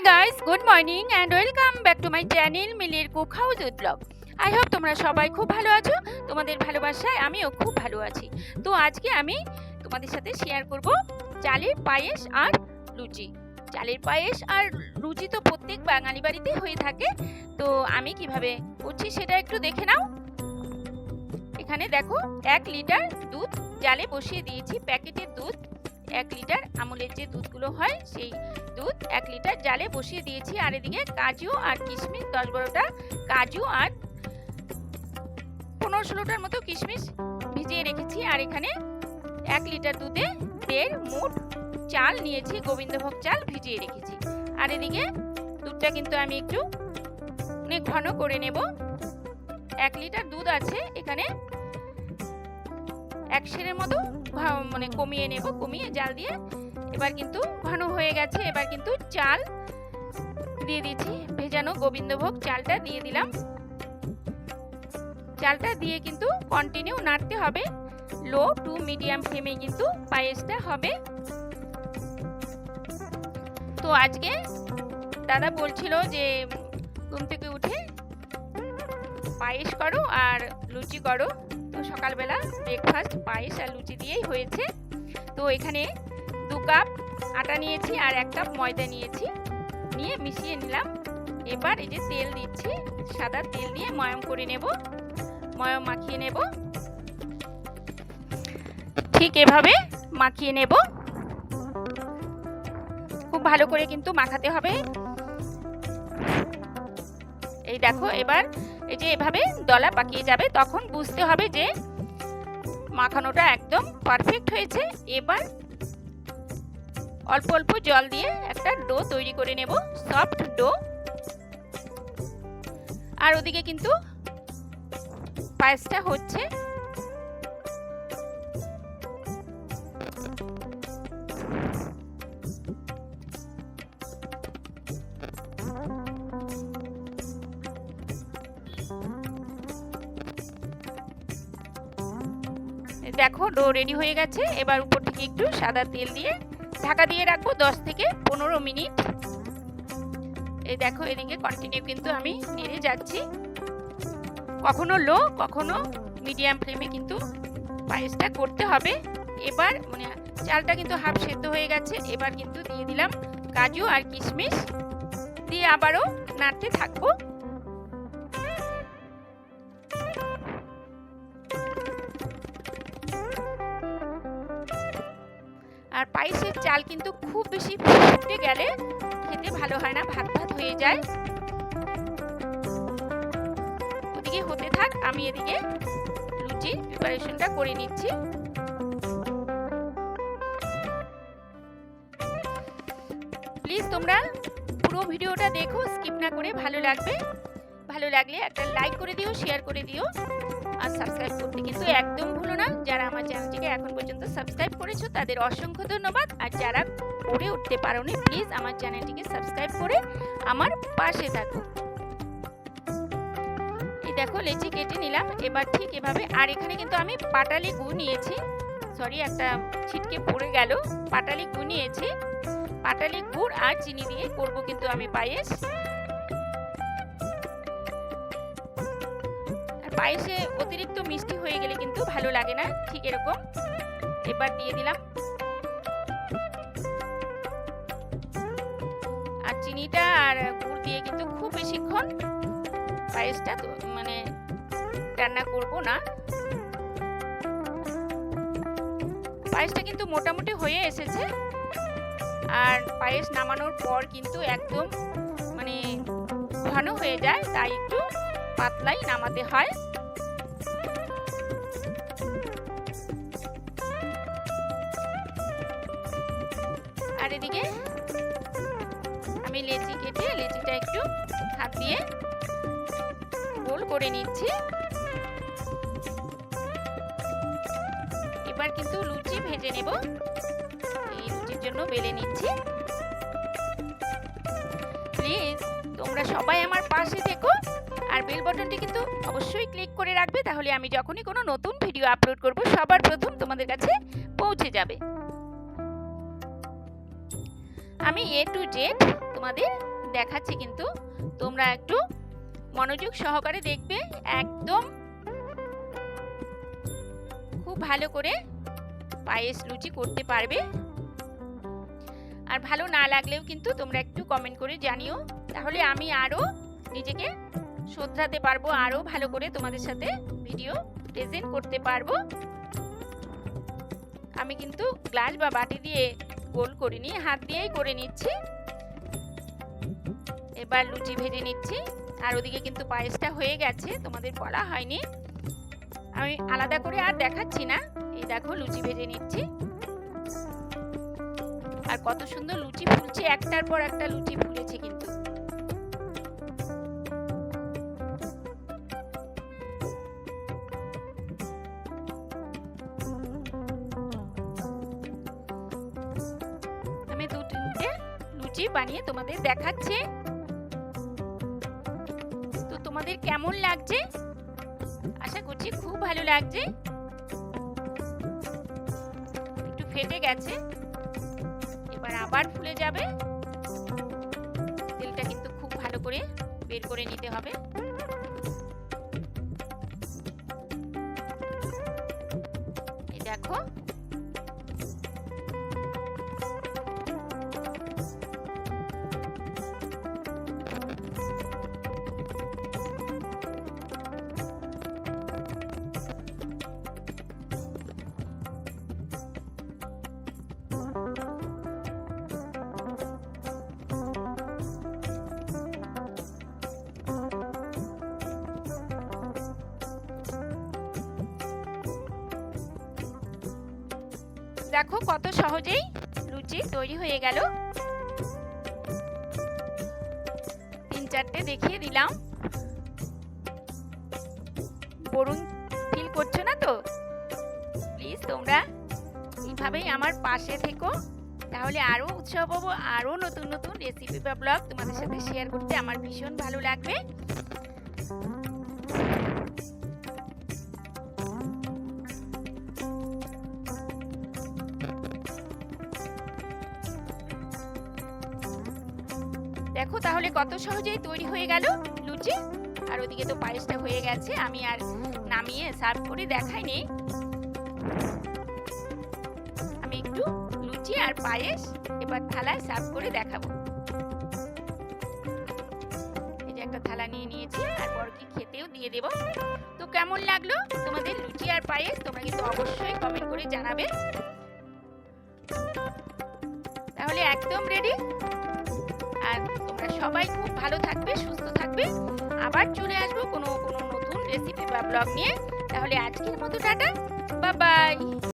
Hi guys good morning and welcome back to my channel মিলির cook house with blog I hope তোমরা সবাই খুব ভালো আছো। তোমাদের ভালোবাসায় আমিও খুব ভালো আছি। তো আজকে আমি তোমাদের সাথে শেয়ার করব চালের পায়েস আর লুচি। চালের পায়েস আর লুচি তো প্রত্যেক বাঙালি বাড়িতে হয়ে থাকে। তো আমি কীভাবে করছি সেটা একটু দেখে নাও। এখানে দেখো, এক লিটার দুধ, জালে বসিয়ে দিয়েছি প্যাকেটের দুধ। এক লিটার আমুলের যে দুধগুলো হয়, সেই দুধ এক লিটার জালে বসিয়ে দিয়েছি। আর এদিকে কাজু আর কিশমিশ, দশ বারোটা কাজু আর পনেরো ষোলোটার মতো কিশমিশ ভিজিয়ে রেখেছি। আর এখানে এক লিটার দুধে দেড় মুঠ চাল নিয়েছি, গোবিন্দভোগ চাল ভিজিয়ে রেখেছি। আর এদিকে দুধটা কিন্তু আমি একটু মানে ঘন করে নেব। এক লিটার দুধ আছে এখানে এক সেরের মতো মানে কমিয়ে নেব, কমিয়ে জাল দিয়ে। এবার কিন্তু ঘন হয়ে গেছে, এবার কিন্তু চাল দিয়ে দিচ্ছি। ভেজানো গোবিন্দভোগ চালটা দিয়ে দিলাম। চালটা দিয়ে কিন্তু কন্টিনিউ নাড়তে হবে। লো টু মিডিয়াম ফ্লেমে কিন্তু পায়েসটা হবে। তো আজকে দাদা বলছিল যে, ঘুম থেকে উঠে পায়েস করো আর লুচি করো। সকালবেলা ব্রেকফাস্ট পায়েস আর লুচি দিয়েই হয়েছে। তো এখানে দু কাপ আটা নিয়েছি আর এক কাপ ময়দা নিয়েছি। নিয়ে মিশিয়ে নিলাম। এবার এই যে তেল দিচ্ছি, সাদা তেল দিয়ে ময়ম করে নেব। ময়ম মাখিয়ে নেব। ঠিক এভাবে মাখিয়ে নেব। খুব ভালো করে কিন্তু মাখাতে হবে। এই দেখো, এবার এই যে এভাবে দলা পাকিয়ে যাবে, তখন বুঝতে হবে যে মাখানোটা একদম পারফেক্ট হয়েছে। এবার অল্প অল্প জল দিয়ে একটা ডো তৈরি করে নেব সফট ডো। আর ওদিকে কিন্তু পায়েসটা হচ্ছে দেখো ডো রেডি হয়ে গেছে। এবার উপর থেকে একটু সাদা তেল দিয়ে ঢাকা দিয়ে রাখব দশ থেকে পনেরো মিনিট। এই দেখো, এদিকে কন্টিনিউ কিন্তু আমি নেড়ে যাচ্ছি। কখনো লো কখনো মিডিয়াম ফ্লেমে কিন্তু পায়েসটা করতে হবে। এবার মানে চালটা কিন্তু হাফ সেদ্ধ হয়ে গেছে। এবার কিন্তু দিয়ে দিলাম কাজু আর কিশমিশ। দিয়ে আবারও নাড়তে থাকব। আর পায়েসের চাল কিন্তু খুব বেশি ফুটে গেলে খেতে ভালো হয় না, ভাত ভাত হয়ে যায়। ওদিকে হতে থাক, আমি এদিকে লুচির প্রিপারেশনটা করে নিচ্ছি। প্লিজ তোমরা পুরো ভিডিওটা দেখো স্কিপ না করে ভালো লাগবে। ভালো লাগলে একটা লাইক করে দিও শেয়ার করে দিও। আর সাবস্ক্রাইব করতে কিন্তু একদম ভুলো না। যারা আমার চ্যানেলটিকে এখন পর্যন্ত সাবস্ক্রাইব করেছ, তাদের অসংখ্য ধন্যবাদ। আর যারা করে উঠতে পারোনি প্লিজ আমার চ্যানেলটিকে সাবস্ক্রাইব করে আমার পাশে থাকো। এই দেখো, লেচি কেটে নিলাম। এবার ঠিক এভাবে, আর এখানে কিন্তু আমি পাটালি গু নিয়েছি। সরি একটা ছিটকে পড়ে গেল। পাটালি গু নিয়েছি। পাটালি গুড় আর চিনি দিয়ে করব কিন্তু আমি পায়েস। পায়েসে অতিরিক্ত মিষ্টি হয়ে গেলে কিন্তু ভালো লাগে না, ঠিক এরকম। এবার দিয়ে দিলাম। আর চিনিটা আর গুড় দিয়ে কিন্তু খুব বেশিক্ষণ পায়েসটা মানে রান্না করব না। পায়েসটা কিন্তু মোটামুটি হয়ে এসেছে। আর পায়েস নামানোর পর কিন্তু একদম মানে ঘন হয়ে যায়, তাই একটু পাতলাই নামাতে হয়। দিয়ে গোল করে নিচ্ছি। এবার কিন্তু লুচি ভেজে নেব। এই লুচির জন্য বেলে নিচ্ছি। প্লিজ, তোমরা সবাই আমার পাশে থেকো। আর বেল বাটনটি কিন্তু অবশ্যই ক্লিক করে রাখবে, তাহলে আমি যখনই কোনো নতুন ভিডিও আপলোড করব, সবার প্রথম তোমাদের কাছে পৌঁছে যাবে। আমি এ টু জেড তোমাদের দেখাচ্ছি কিন্তু তোমরা একটু মনোযোগ সহকারে দেখবে একদম খুব ভালো করে পায়েস লুচি করতে পারবে। আর ভালো না লাগলেও কিন্তু তোমরা একটু কমেন্ট করে জানিও। তাহলে আমি আরও নিজেকে শোধরাতে পারব আরও ভালো করে তোমাদের সাথে ভিডিও প্রেজেন্ট করতে পারব। আমি কিন্তু গ্লাস বা বাটি দিয়ে গোল করিনি, হাত দিয়েই করে নিচ্ছি। এবার লুচি ভেজে নিচ্ছি। আর ওদিকে কিন্তু পায়েসটা হয়ে গেছে, তোমাদের বলা হয়নি। আমি আলাদা করে আর দেখাচ্ছি না। এই দেখো লুচি ভেজে নিচ্ছি। আর কত সুন্দর লুচি ফুলছে, একটার পর একটা লুচি ফুলেছে কিন্তু। আমি দু তিনটে লুচি বানিয়ে তোমাদের দেখাচ্ছি। কেমন লাগছে? আশা করছি খুব ভালো লাগছে। একটু ফেটে গেছে। এবার আবার ফুলে যাবে। তেলটা কিন্তু খুব ভালো করে বের করে নিতে হবে। দেখো দেখো কত সহজেই লুচি তৈরি হয়ে গেল। তিন চারটে দেখিয়ে দিলাম। বরুণ ফিল করছ না তো? প্লিজ তোমরা এইভাবেই আমার পাশে থেকো। তাহলে আরও উৎসব হব আরও নতুন নতুন রেসিপি বা ব্লগ তোমাদের সাথে শেয়ার করতে আমার ভীষণ ভালো লাগবে। দেখো তাহলে কত সহজেই তৈরি হয়ে গেল লুচি। আর ওদিকে তো পায়েসটা হয়ে গেছে, আমি আর নামিয়ে সার্ভ করে দেখাইনি আমি একটু লুচি আর পায়েস এবার থালায় সার্ভ করে দেখাবো। এই যে একটা থালা নিয়ে নিয়েছি, আর বড়কে খেতেও দিয়ে দেব। তো কেমন লাগল তোমাদের লুচি আর পায়েস? তোমরা কিন্তু অবশ্যই কমেন্ট করে জানাবে। তাহলে একদম রেডি আর তোমরা সবাই খুব ভালো থাকবে, সুস্থ থাকবে। আবার চলে আসব কোনো কোনো নতুন রেসিপি বা ব্লগ নিয়ে। তাহলে আজকের মতো টাটা বা বাই